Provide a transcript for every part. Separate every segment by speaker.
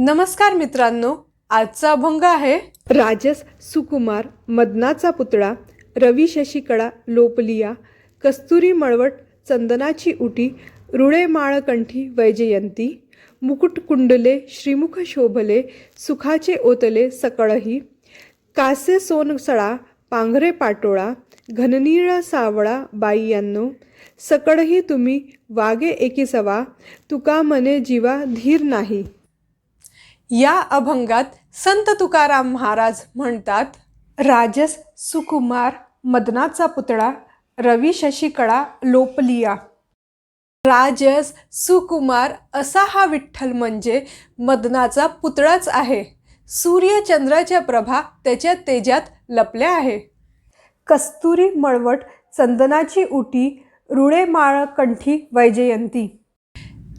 Speaker 1: नमस्कार मित्रांनो आजचा अभंग आहे
Speaker 2: राजस सुकुमार मदनाचा पुतळा रवी शशिकळा लोपलिया कस्तुरी मळवट चंदनाची उटी रुळे माळकंठी वैजयंती मुकुट कुंडले श्रीमुख शोभले सुखाचे ओतले सकळही कासे सोनसळा पांघरे पाटोळा घननीळ सावळा बाईयांनो सकळही तुम्ही वागे एकीसवा तुका मने जीवा धीर नाही.
Speaker 1: या अभंगात संत तुकाराम महाराज म्हणतात राजस सुकुमार मदनाचा पुतळा रवी शशिकळा लोपलिया. राजस सुकुमार असा हा विठ्ठल म्हणजे मदनाचा पुतळाच आहे. सूर्यचंद्राच्या प्रभा त्याच्या तेजात लपल्या आहे. कस्तुरी मळवट चंदनाची उटी रुळे माळ कंठी वैजयंती.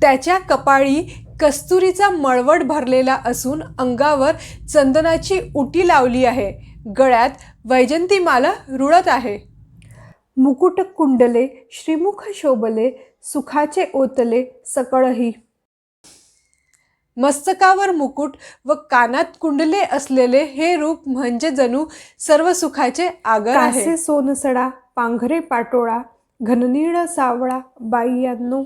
Speaker 1: त्याच्या कपाळी कस्तुरीचा मळवट भरलेला असून अंगावर चंदनाची उटी लावली आहे. गळ्यात वैजंती माला रुळत आहे. मुकुट कुंडले श्रीमुख शोभले सुखाचे ओतले सकळही. मस्तकावर मुकुट व कानात कुंडले असलेले हे रूप म्हणजे जणू सर्व सुखाचे आगर आहे.
Speaker 2: सोनसडा पांघरे पाटोळा घननीळ सावळा बाईयांनो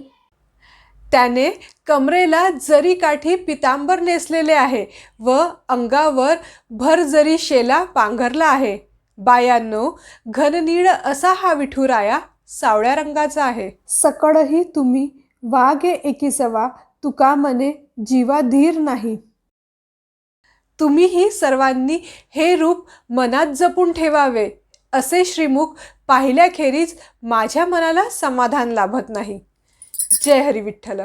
Speaker 1: त्याने कमरेला जरी काठी पितांबर नेसलेले आहे व अंगावर भरजरी शेला पांघरला आहे. बायांनो घननीळ असा हा विठुराया सावळ्या रंगाचा आहे.
Speaker 2: सकळही तुम्ही वाघे एकीसवा तुका मने जीवा धीर नाही.
Speaker 1: तुम्हीही सर्वांनी हे रूप मनात जपून ठेवावे असे श्रीमुख पाहिल्याखेरीज माझ्या मनाला समाधान लाभत नाही. जय हरी विठ्ठल.